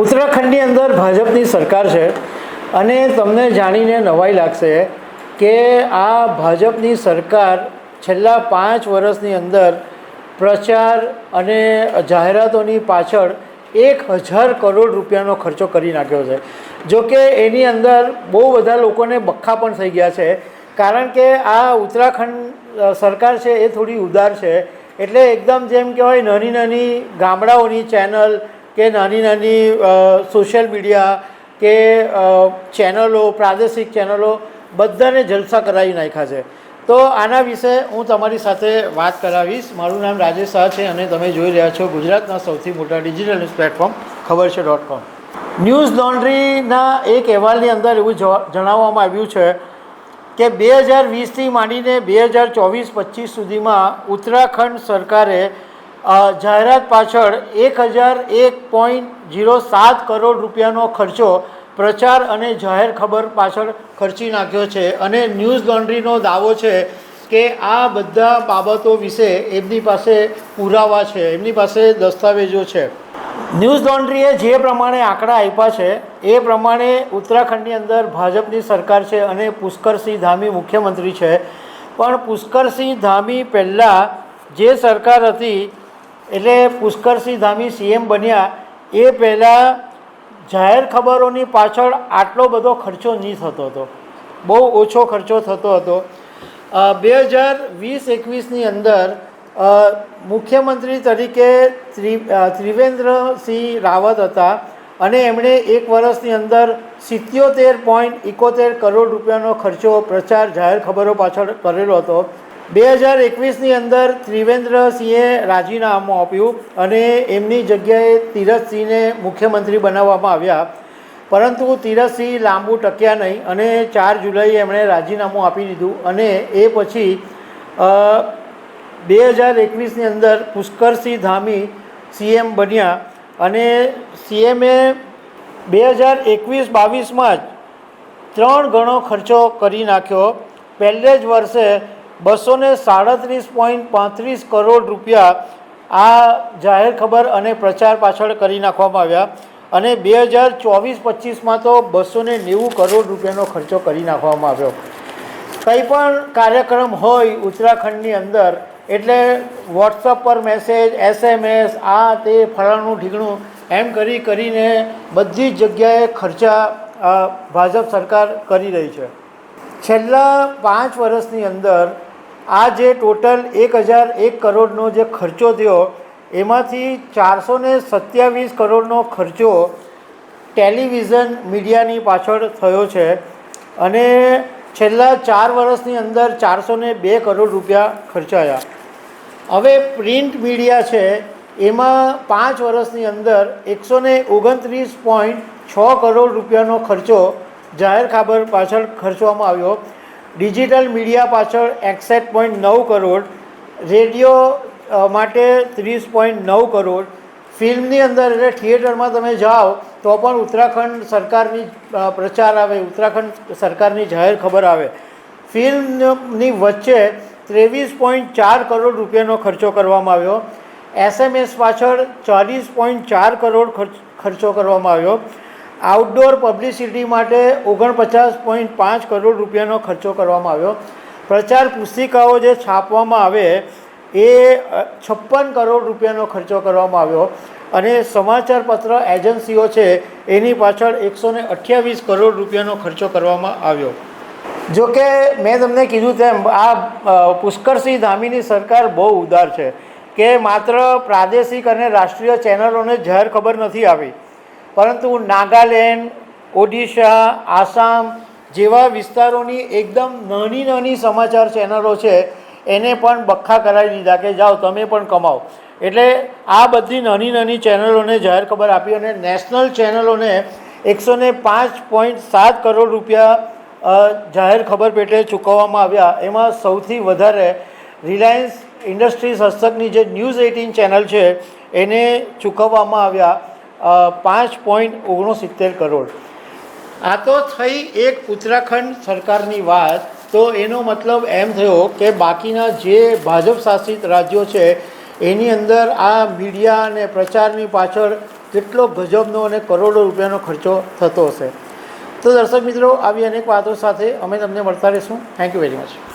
ઉત્તરાખંડની અંદર ભાજપની સરકાર છે અને તમને જાણીને નવાઈ લાગશે કે આ ભાજપની સરકાર છેલ્લા પાંચ વર્ષની અંદર પ્રચાર અને જાહેરાતોની પાછળ એક હજાર કરોડ રૂપિયાનો ખર્ચો કરી નાખ્યો છે. જો કે એની અંદર બહુ બધા લોકોને બખ્ખા પણ થઈ ગયા છે. કારણ કે આ ઉત્તરાખંડ સરકાર છે એ થોડી ઉદાર છે. એટલે એકદમ જેમ કહેવાય નાની નાની ગામડાઓની ચેનલ કે નાની નાની સોશિયલ મીડિયા કે ચેનલો પ્રાદેશિક ચેનલો બધાને જલસા કરાવી નાખ્યા છે. તો આના વિશે હું તમારી સાથે વાત કરાવીશ. મારું નામ રાજેશ શાહ છે અને તમે જોઈ રહ્યા છો ગુજરાતના સૌથી મોટા ડિજિટલ ન્યૂઝ પ્લેટફોર્મ ખબર છે ડોટ કોમ ન્યૂઝ લોન્ડ્રીના એક અહેવાલની અંદર એવું જણાવવામાં આવ્યું છે કે બે હજાર વીસથી માંડીને બે હજાર ચોવીસ પચીસ સુધીમાં ઉત્તરાખંડ સરકારે જાહેરાત પાછળ એક હજાર એક પોઈન્ટ જીરો સાત કરોડ રૂપિયાનો ખર્ચો પ્રચાર અને જાહેર ખબર પાછળ ખર્ચી નાખ્યો છે. અને ન્યૂઝ લોન્ડ્રીનો દાવો છે કે આ બધા બાબતો વિશે એમની પાસે પુરાવા છે, એમની પાસે દસ્તાવેજો છે. ન્યૂઝ લોન્ડ્રીએ જે પ્રમાણે આંકડા આપ્યા છે, એ પ્રમાણે ઉત્તરાખંડની અંદર ભાજપની સરકાર છે અને પુષ્કરસિંહ ધામી મુખ્યમંત્રી છે. પણ પુષ્કરસિંહ ધામી પહેલાં જે સરકાર હતી એટલે પુષ્કરસિંહ ધામી સીએમ બન્યા, એ પહેલાં જાહેર ખબરોની પાછળ આટલો બધો ખર્ચો નહીં થતો હતો. બહુ ઓછો ખર્ચો થતો હતો. બે હજાર વીસ એકવીસની અંદર મુખ્યમંત્રી તરીકે ત્રિ ત્રિવેન્દ્રસિંહ રાવત હતા અને એમણે એક વર્ષની અંદર સિત્યોતેર પોઈન્ટ એકોતેર કરોડ રૂપિયાનો ખર્ચો પ્રચાર જાહેર ખબરો પાછળ કરેલો હતો. બે હજાર એકવીસની અંદર ત્રિવેન્દ્રસિંહે રાજીનામું આપ્યું અને એમની જગ્યાએ તીરથસિંહને મુખ્યમંત્રી બનાવવામાં આવ્યા. પરંતુ તીરથસિંહ લાંબુ ટક્યા નહીં અને ચાર જુલાઈએ એમણે રાજીનામું આપી દીધું અને એ પછી બે હજાર એકવીસની અંદર પુષ્કરસિંહ ધામી સીએમ બન્યા અને સીએમએ બે હજાર એકવીસ બાવીસમાં જ ત્રણ ગણો ખર્ચો કરી નાખ્યો. પહેલે જ વર્ષે બસો ને સાડત્રીસ પોઈન્ટ પાંત્રીસ કરોડ રૂપિયા આ જાહેર ખબર અને પ્રચાર પાછળ કરી નાખવામાં આવ્યા અને બે હજાર ચોવીસ પચીસમાં તો બસો ને નેવું કરોડ રૂપિયાનો ખર્ચો કરી નાખવામાં આવ્યો. કંઈ પણ કાર્યક્રમ હોય ઉત્તરાખંડની અંદર, એટલે વોટ્સઅપ પર મેસેજ એસએમએસ આ તે ફલાણું ઢીકણું એમ કરી કરીને બધી જગ્યાએ ખર્ચા ભાજપ સરકાર કરી રહી છે. છેલ્લા પાંચ વર્ષની અંદર આ જે ટોટલ એક હજાર એક કરોડનો જે ખર્ચો થયો, એમાંથી ચારસો ને સત્યાવીસ કરોડનો ખર્ચો ટેલિવિઝન મીડિયાની પાછળ થયો છે અને છેલ્લા ચાર વર્ષની અંદર ચારસો ને બે કરોડ રૂપિયા ખર્ચાયા. હવે પ્રિન્ટ મીડિયા છે, એમાં પાંચ વર્ષની અંદર એકસો ને ઓગણત્રીસ પોઈન્ટ છ કરોડ રૂપિયાનો ખર્ચો જાહેર ખબર પાછળ ખર્ચવામાં આવ્યો. ડિજિટલ મીડિયા પાછળ એકસઠ પોઈન્ટ નવ કરોડ, રેડિયો માટે ત્રીસ પોઈન્ટ નવ કરોડ. ફિલ્મની અંદર એટલે થિયેટરમાં તમે જાઓ તો પણ ઉત્તરાખંડ સરકારની પ્રચાર આવે, ઉત્તરાખંડ સરકારની જાહેર ખબર આવે. ફિલ્મની વચ્ચે ત્રેવીસ પોઈન્ટ ચાર કરોડ રૂપિયાનો ખર્ચો કરવામાં આવ્યો. એસએમએસ પાછળ ચાલીસ પોઈન્ટ ચાર કરોડ ખર્ચ કરવામાં આવ્યો. આઉટડોર પબ્લિસિટી માટે ઓગણપચાસ પોઈન્ટ પાંચ કરોડ રૂપિયાનો ખર્ચો કરવામાં આવ્યો. પ્રચાર પુસ્તિકાઓ જે છાપવામાં આવે એ છપ્પન કરોડ રૂપિયાનો ખર્ચો કરવામાં આવ્યો અને સમાચાર પત્ર એજન્સીઓ છે એની પાછળ એકસો ને અઠ્યાવીસ કરોડ રૂપિયાનો ખર્ચો કરવામાં આવ્યો. જો કે મેં તમને કીધું તેમ આ પુષ્કરસિંહ ધામીની સરકાર બહુ ઉદાર છે કે માત્ર પ્રાદેશિક અને રાષ્ટ્રીય ચેનલોને જાહેર ખબર નથી આવી. પરંતુ નાગાલેન્ડ, ઓડિશા, આસામ જેવા વિસ્તારોની એકદમ નાની નાની સમાચાર ચેનલો છે, એને પણ બખ્ખા કરાવી દીધા કે જાઓ તમે પણ કમાઓ. એટલે આ બધી નાની નાની ચેનલોને જાહેર ખબર આપી અને નેશનલ ચેનલોને એકસો ને પાંચ પોઈન્ટ સાત કરોડ રૂપિયા જાહેર ખબર પેટે ચૂકવવામાં આવ્યા. એમાં સૌથી વધારે રિલાયન્સ ઇન્ડસ્ટ્રીઝ હસ્તકની જે ન્યૂઝ એઇટીન ચેનલ છે, એને ચૂકવવામાં આવ્યા. પાંચ પોઈન્ટ ઓગણસિત્તેર કરોડ. આ તો થઈ એક ઉત્તરાખંડ સરકારની વાત, તો એનો મતલબ એમ થયો કે બાકીના જે ભાજપ શાસિત રાજ્યો છે, એની અંદર આ મીડિયા અને પ્રચારની પાછળ કેટલો ગજબનો અને કરોડો રૂપિયાનો ખર્ચો થતો હશે. તો દર્શક મિત્રો, આવી અનેક વાતો સાથે અમે તમને મળતા રહીશું. Thank you very much